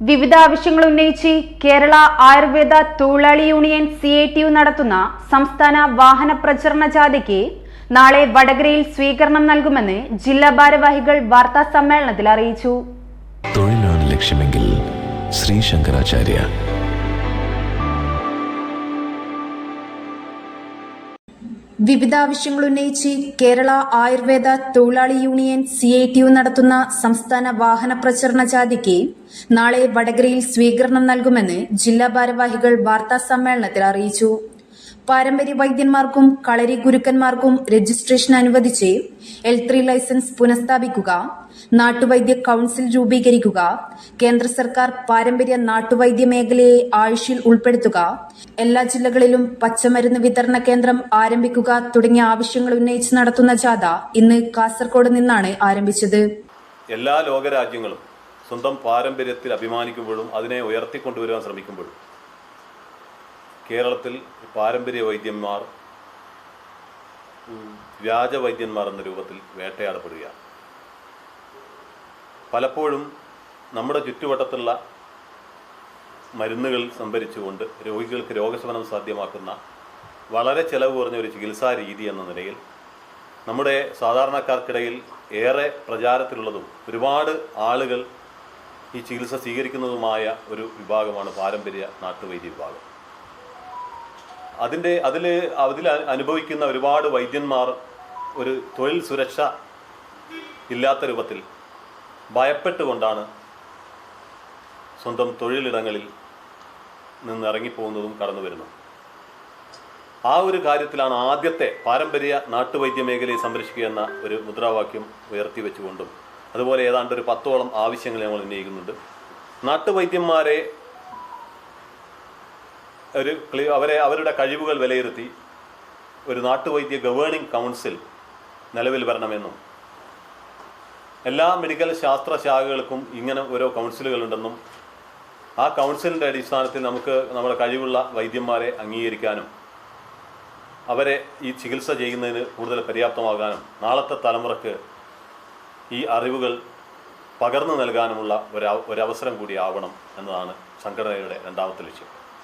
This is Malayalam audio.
വിവിധ ആവശ്യങ്ങൾ ഉന്നയിച്ച് കേരള ആയുർവേദ തൊഴിലാളി union C I T U നടത്തുന്ന സംസ്ഥാന വാഹന പ്രചരണ ജാഥയ്ക്ക് നാളെ വടകരയിൽ സ്വീകരണം നൽകുമെന്ന് ജില്ലാ ഭാരവാഹികൾ വാർത്താ സമ്മേളനത്തിൽ അറിയിച്ചു. തൊഴിലാണ് ലക്ഷ്യമെങ്കിൽ ശ്രീ ശങ്കരാചാര്യ വിവിധ ആവശ്യങ്ങൾ ഉന്നയിച്ച് കേരള ആയുർവേദ തൊഴിലാളി union C I T U നടത്തുന്ന സംസ്ഥാന വാഹന പ്രചരണ ജാഥയ്ക്ക് നാളെ വടകരയിൽ സ്വീകരണം നൽകുമെന്ന് ജില്ലാ ഭാരവാഹികൾ വാർത്താ സമ്മേളനത്തിൽ അറിയിച്ചു പാരമ്പര്യ വൈദ്യന്മാർക്കും കളരി ഗുരുക്കന്മാർക്കും രജിസ്ട്രേഷൻ അനുവദിച്ച് എൽ ത്രീ ലൈസൻസ് പുനഃസ്ഥാപിക്കുക നാട്ടുവൈദ്യ കൌൺസിൽ രൂപീകരിക്കുക കേന്ദ്ര സർക്കാർ പാരമ്പര്യ നാട്ടുവൈദ്യ മേഖലയെ ആയുഷിൽ ഉൾപ്പെടുത്തുക എല്ലാ ജില്ലകളിലും പച്ചമരുന്ന് വിതരണ കേന്ദ്രം ആരംഭിക്കുക തുടങ്ങിയ ആവശ്യങ്ങൾ ഉന്നയിച്ച് നടത്തുന്ന ജാഥ ഇന്ന് കാസർഗോഡ് നിന്നാണ് ആരംഭിച്ചത്. എല്ലാ ലോകരാജ്യങ്ങളും സ്വന്തം പാരമ്പര്യത്തിൽ അഭിമാനിക്കുമ്പോഴും അതിനെ ഉയർത്തിക്കൊണ്ടുവരാൻ ശ്രമിക്കുമ്പോഴും കേരളത്തിൽ പാരമ്പര്യ വൈദ്യന്മാർ ഉം, വ്യാജ വൈദ്യന്മാർ എന്ന രൂപത്തിൽ വേട്ടയാടപ്പെടുകയാണ്. പലപ്പോഴും നമ്മുടെ ചുറ്റുവട്ടത്തുള്ള മരുന്നുകൾ സംഭരിച്ചുകൊണ്ട് രോഗികൾക്ക് രോഗശമനം സാധ്യമാക്കുന്ന വളരെ ചെലവ് കുറഞ്ഞ ഒരു ചികിത്സാ രീതി എന്ന നിലയിൽ നമ്മുടെ സാധാരണക്കാർക്കിടയിൽ ഏറെ പ്രചാരത്തിലുള്ളതും ഒരുപാട് ആളുകൾ ഈ ചികിത്സ സ്വീകരിക്കുന്നതുമായ ഒരു വിഭാഗമാണ് പാരമ്പര്യ നാട്ടുവൈദ്യ വിഭാഗം. അതിന്റെ അതിൽ അതിൽ അനുഭവിക്കുന്ന ഒരുപാട് വൈദ്യന്മാർ ഒരു തൊഴിൽ സുരക്ഷ ഇല്ലാത്ത രൂപത്തിൽ ഭയപ്പെട്ടുകൊണ്ടാണ് സ്വന്തം തൊഴിലിടങ്ങളിൽ നിന്ന് ഇറങ്ങിപ്പോകുന്നതും കടന്നു വരുന്നു ആ ഒരു കാര്യത്തിലാണ് ആദ്യത്തെ പാരമ്പര്യ നാട്ടുവൈദ്യ മേഖലയെ സംരക്ഷിക്കുക എന്ന ഒരു മുദ്രാവാക്യം ഉയർത്തി വെച്ചുകൊണ്ടും അതുപോലെ ഏതാണ്ട് ഒരു പത്തോളം ആവശ്യങ്ങൾ നമ്മൾ ഉന്നയിക്കുന്നുണ്ട്. നാട്ടുവൈദ്യന്മാരെ ഒരു അവരെ അവരുടെ കഴിവുകൾ വിലയിരുത്തി ഒരു നാട്ടുവൈദ്യ ഗവേണിംഗ് കൗൺസിൽ നിലവിൽ വരണമെന്നും എല്ലാ മെഡിക്കൽ ശാസ്ത്ര ശാഖകൾക്കും ഇങ്ങനെ ഓരോ കൗൺസിലുകളുണ്ടെന്നും ആ കൗൺസിലിന്റെ അടിസ്ഥാനത്തിൽ നമുക്ക് നമ്മുടെ കഴിവുള്ള വൈദ്യന്മാരെ അംഗീകരിക്കാനും അവരെ ഈ ചികിത്സ ചെയ്യുന്നതിന് കൂടുതൽ പര്യാപ്തമാകാനും നാളത്തെ തലമുറയ്ക്ക് ഈ അറിവുകൾ പകർന്നു നൽകാനുമുള്ള ഒരു ഒരവസരം കൂടി ആവണം എന്നതാണ് സംഘടനയുടെ രണ്ടാമത്തെ ലക്ഷ്യം.